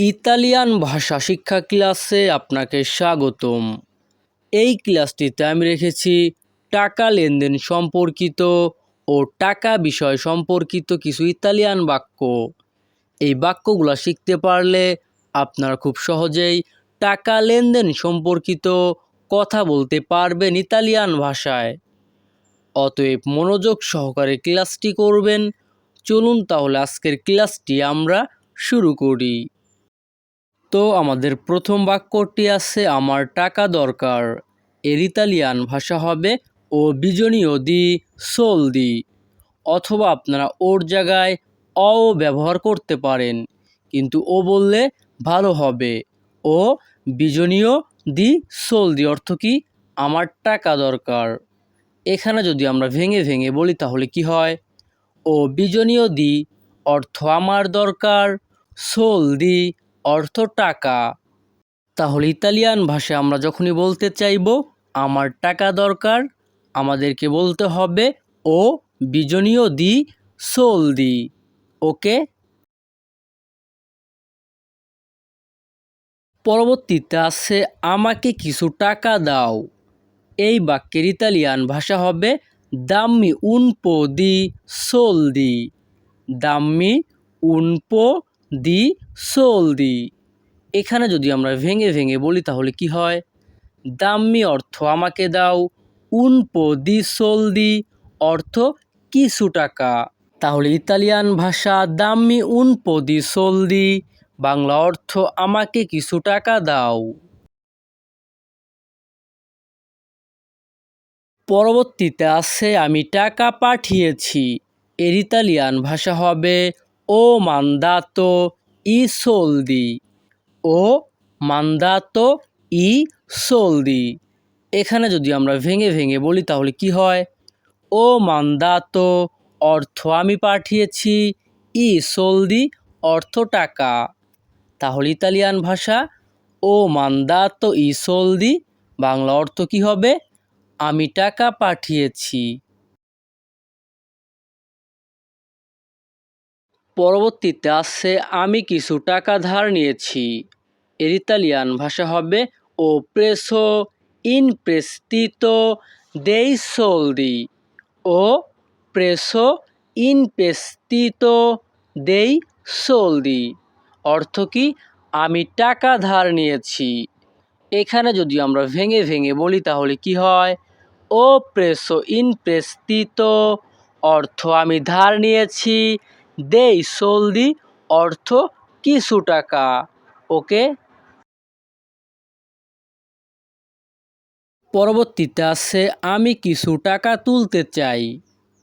Italian ভাষা শিক্ষা ক্লাসে আপনাকে স্বাগতম। এই ক্লাসটিতে আমি রেখেছি টাকা লেনদেন সম্পর্কিত ও টাকা বিষয় সম্পর্কিত কিছু ইতালিয়ান বাক্য। এই বাক্যগুলো শিখতে পারলে আপনারা খুব সহজেই টাকা লেনদেন সম্পর্কিত কথা বলতে পারবেন ইতালিয়ান ভাষায়। অতএব মনোযোগ সহকারে ক্লাসটি করবেন। চলুন তাহলে আজকের ক্লাসটি আমরা শুরু করি। তো আমাদের প্রথম বাক্যটি আছে, আমার টাকা দরকার। এর ইতালিয়ান ভাষা হবে, ও বিজনীয় দি সোল দি অথবা আপনারা ওর জায়গায় অ ব্যবহার করতে পারেন, কিন্তু ও বললে ভালো হবে। ও বিজনীয় দি সোল দি অর্থ কি? আমার টাকা দরকার। এখানে যদি আমরা ভেঙে ভেঙে বলি, তাহলে কি হয়? ও বিজনীয় দি অর্থ আমার দরকার। সোল দি অর্থ টাকা। তাহলে ইতালিয়ান ভাষায় আমরা যখনই বলতে চাইব, আমার টাকা দরকার, আমাদেরকে বলতে হবে, ও বিজনীয় দি, সোল দি। ওকে? পরবর্তীতে আছে, আমাকে কিছু টাকা দাও। এই বাক্যের ইতালিয়ান ভাষা হবে, দাম্মি উনপো দি, সোল দি। দাম্মি উন পো দি সোল দি। এখানে যদি আমরা ভেঙে ভেঙে বলি তাহলে কি হয়? দাম্মি অর্থ আমাকে দাও উন পো দি সোল দি, অর্থ কিছু টাকা। তাহলে ইতালিয়ান ভাষা দাম্মি উন পো দি সোল দি, বাংলা অর্থ আমাকে কিছু টাকা দাও। পরবর্তীতে আছে আমি টাকা পাঠিয়েছি। এর ইতালিয়ান ভাষা হবে ও মান্দাতো ই সোলদি। ও মান্দাতো ই সোলদি। এখানে যদি আমরা ভেঙে ভেঙে বলি তাহলে কি হয়? ও মান্দাতো অর্থ আমি পাঠিয়েছি, ই সোলদি অর্থ টাকা। তাহলে ইতালিয়ান ভাষা ও মান্দাতো ই সোলদি, বাংলা অর্থ কি হবে? আমি টাকা পাঠিয়েছি। পরবর্তীতে আসছে আমি কিছু টাকা ধার নিয়েছি। এর ইতালিয়ান ভাষা হবে ও প্রেসো ইন প্রেস্তিতো দেই সোলদি ও প্রেসো ইন পেস্তিতো দেই সোলদি অর্থ কি? আমি টাকা ধার নিয়েছি। এখানে যদি আমরা ভেঙে ভেঙে বলি, তাহলে কি হয়? ও প্রেসো ইন প্রেস্তিতো অর্থ আমি ধার নিয়েছি দেই সোলদি অর্থ কিছু টাকা, ওকে? পরবর্তীতে আছে, আমি কিছু টাকা তুলতে চাই।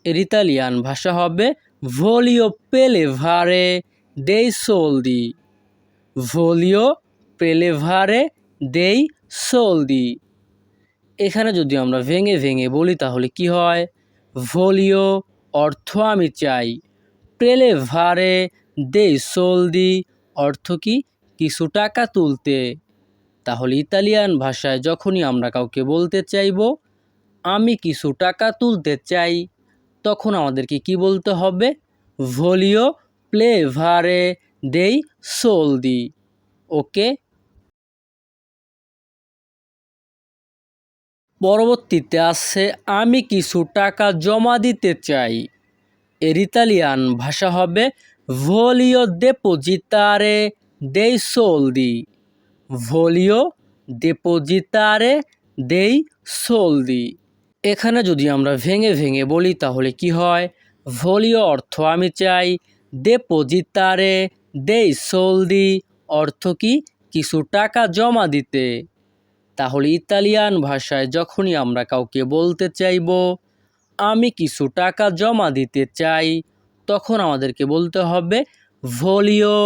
এর ইতালিয়ান ভাষা হবে ভলিও পেলেভারে দেই সোলদি ভলিও পেলেভারে দেই সোলদি এখানে যদি আমরা ভেঙে ভেঙে বলি, তাহলে কি হয়? ভলিও অর্থ আমি চাই। প্রেলেভারে দেই সোলদি, অর্থ কি? কিছু টাকা তুলতে। তাহলে ইতালিয়ান ভাষায় যখনই আমরা কাউকে বলতে চাইব, আমি কিছু টাকা তুলতে চাই তখন আমাদেরকে কি বলতে হবে? ভলিও প্লে ভারে দেই সোলদি ওকে? পরবর্তীতে আছে, আমি কিছু টাকা জমা দিতে চাই এর ইতালিয়ান ভাষা হবে ভলিও দেপোজিতারে দেই সোলদি ভলিও দেপোজিতারে দেই সোলদি এখানে যদি আমরা ভেঙে ভেঙে বলি, তাহলে কি হয়? ভলিও অর্থ আমি চাই দেপোজিতারে দেই সোলদি অর্থ কি? কিছু টাকা জমা দিতে। তাহলে ইতালিয়ান ভাষায় যখনই আমরা কাউকে বলতে চাইব আমি কিছু টাকা জমা দিতে চাই। তখন আমাদেরকে বলতে হবে, ভলিও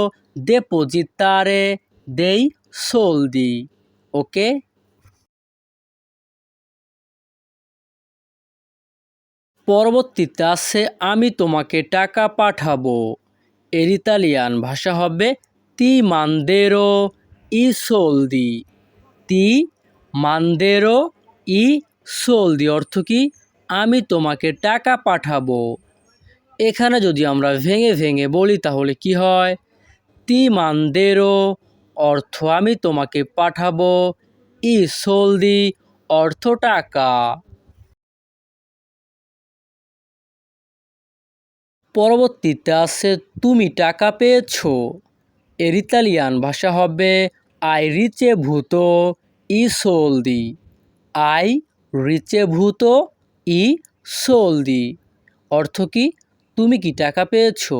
দেপোজিতারে দেই সোলদি ওকে? পরবর্তীতে আছে, আমি তোমাকে টাকা পাঠাবো। এর ইতালিয়ান ভাষা হবে, তি মান্দেরো ই সোলদি তি মান্দেরো ই সোলদি অর্থ কি? আমি তোমাকে টাকা পাঠাবো। এখানে যদি আমরা ভেঙে ভেঙে বলি তাহলে কি হয়? তি মানদেরও অর্থ আমি তোমাকে পাঠাবো। ই সলদি অর্থ টাকা। পরবর্তীতে আছে, তুমি টাকা পেয়েছ। এর ইতালিয়ান ভাষা হবে, আই রিচে ভূত, ই সোলদি। আই রিচে ভূত ই সোলদি। অর্থ কি? তুমি কি টাকা পেয়েছ?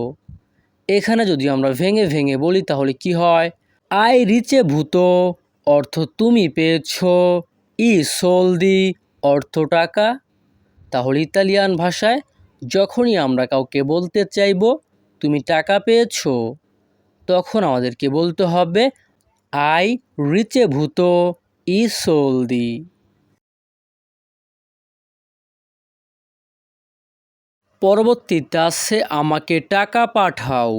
এখানে যদি আমরা ভেঙে ভেঙে বলি, তাহলে কি হয়? আই রিচে ভূত, অর্থ তুমি পেয়েছ। ই সোলদি, অর্থ টাকা। তাহলে ইতালিয়ান ভাষায়, যখনই আমরা কাউকে বলতে চাইব, তুমি টাকা পেয়েছ। তখন আমাদেরকে বলতে হবে, আই রিচে ভূত, ই সোলদি। পরবর্তীতে আছে আমাকে টাকা পাঠাও।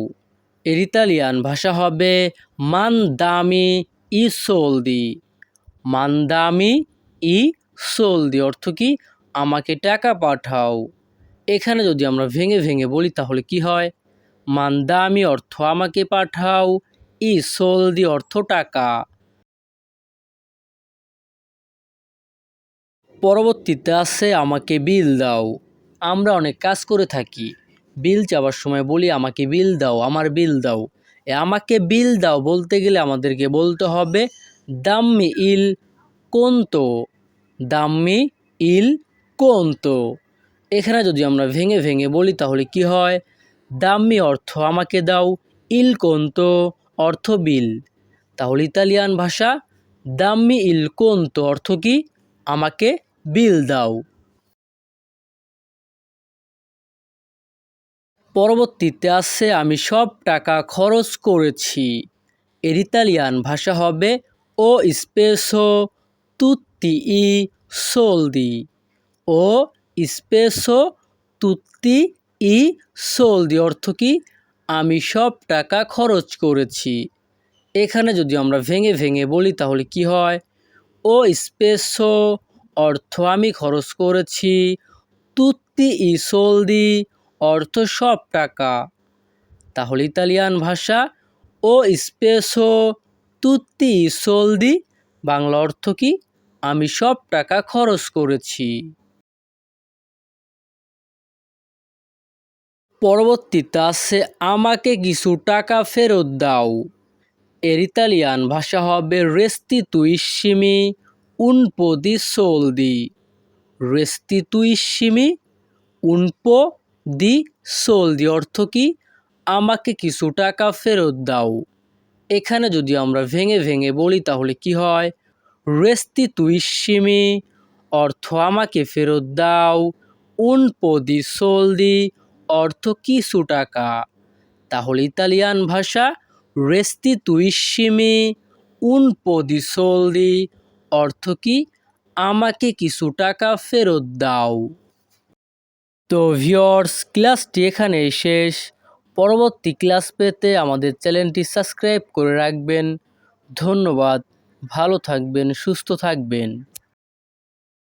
এর ইতালিয়ান ভাষা হবে মানদামি ই সোলদি। মানদামি ই সোলদি অর্থ কি? আমাকে টাকা পাঠাও। এখানে যদি আমরা ভেঙে ভেঙে বলি তাহলে কি হয়? মানদামি অর্থ আমাকে পাঠাও, ই সোলদি অর্থ টাকা। পরবর্তীতে আছে আমাকে বিল দাও। আমরা অনেক কাজ করে থাকি। বিল চাওয়ার সময় বলি, আমাকে বিল দাও, আমার বিল দাও। এ আমাকে বিল দাও বলতে গেলে আমাদেরকে বলতে হবে, দাম্মি ইল কোনতো? দাম্মি ইল কোনতো? এখানে যদি আমরা ভেঙে ভেঙে বলি, তাহলে কি হয়? দাম্মি অর্থ আমাকে দাও, ইল কোনতো? অর্থ বিল। তাহলে ইতালিয়ান ভাষা, দাম্মি ইল কোনতো? অর্থ কি? আমাকে বিল দাও। পরবর্তীতে আছে, আমি সব টাকা খরচ করেছি। এর ইতালিয়ান ভাষা হবে, ও স্পেসো তুত্তি ই সোলদি। ও স্পেসো তুত্তি ই সোলদি অর্থ কি? আমি সব টাকা খরচ করেছি। এখানে যদি আমরা ভেঙে ভেঙে বলি, তাহলে কি হয়? ও স্পেসো অর্থ, আমি খরচ করেছি। তুত্তি ই সোলদি অর্থ সব টাকা। তাহলে ইতালিয়ান ভাষা ও স্পেসো তুত্তি সোলদি, বাংলা অর্থ কি? আমি সব টাকা খরচ করেছি। পরবর্তীতে আছে আমাকে কিছু টাকা ফেরত দাও। এর ইতালিয়ান ভাষা হবে রেস্তিতুইসিমি un po di রেস্তি un po দি সোলদি অর্থ কি? আমাকে কিছু টাকা ফেরত দাও। এখানে যদি আমরা ভেঙে ভেঙে বলি, তাহলে কি হয়? রেস্তি তুইসিমি অর্থ আমাকে ফেরত দাও। উন পদি সোলদি অর্থ কিছু টাকা। তাহলে ইতালিয়ান ভাষা রেস্তি তুইসিমি উন পদি সোলদি অর্থ কি? আমাকে কিছু টাকা ফেরত দাও। তো ভিওর্স ক্লাসটি এখানে শেষ। পরবর্তী ক্লাস পেতে আমাদের চ্যানেলটি সাবস্ক্রাইব করে রাখবেন। ধন্যবাদ। ভালো থাকবেন, সুস্থ থাকবেন।